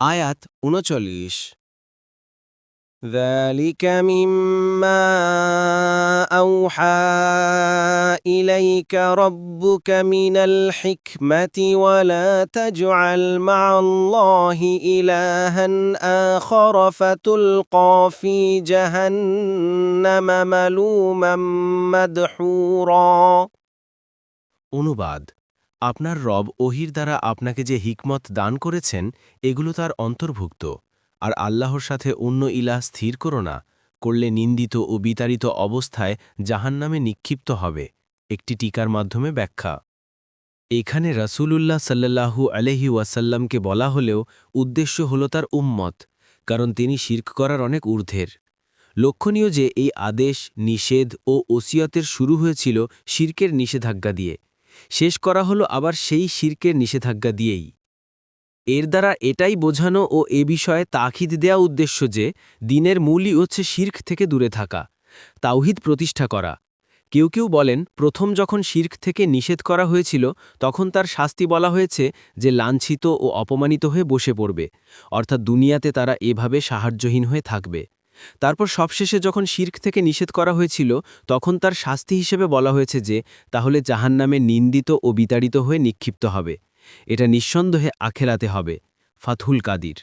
আয়াত উনচল্লিশ ذلك مما أوحى إليك ربك من الحكمة ولا تجعل مع الله إلها آخر فتلقى في جهنم ملوما مدحورا অনুবাদ আপনার রব ওহির দ্বারা আপনাকে যে হিকমত দান করেছেন, এগুলো তার অন্তর্ভুক্ত। আর আল্লাহর সাথে অন্য ইলাহ স্থির করো না, করলে নিন্দিত ও বিতাড়িত অবস্থায় জাহান্নামে নিক্ষিপ্ত হবে। একটি টিকার মাধ্যমে ব্যাখ্যা। এখানে রাসূলুল্লাহ সাল্লাল্লাহু আলহি ওয়াসাল্লামকে বলা হলেও উদ্দেশ্য হল তার উম্মত, কারণ তিনি শির্ক করার অনেক ঊর্ধ্বের। লক্ষণীয় যে এই আদেশ, নিষেধ ও ওসিয়তের শুরু হয়েছিল শির্কের নিষেধাজ্ঞা দিয়ে। শেষ করা হলো আবার সেই শির্কের নিষেধাজ্ঞা দিয়েই। এর দ্বারা এটাই বোঝানো ও এ বিষয়ে তাখিদ দেয়া উদ্দেশ্য যে, দিনের মূলই হচ্ছে শির্ক থেকে দূরে থাকা, তাওহিদ প্রতিষ্ঠা করা। কেউ কেউ বলেন, প্রথম যখন শির্ক থেকে নিষেধ করা হয়েছিল, তখন তার শাস্তি বলা হয়েছে যে, লাঞ্ছিত ও অপমানিত হয়ে বসে পড়বে, অর্থাৎ দুনিয়াতে তারা এভাবে সাহায্যহীন হয়ে থাকবে। তারপর সবশেষে যখন শির্ক থেকে নিষেধ করা হয়েছিল, তখন তার শাস্তি হিসেবে বলা হয়েছে যে, তাহলে জাহান নামে নিন্দিত ও বিতাড়িত হয়ে নিক্ষিপ্ত হবে। এটা নিঃসন্দেহে আখেরাতে হবে। ফাথুল কাদির।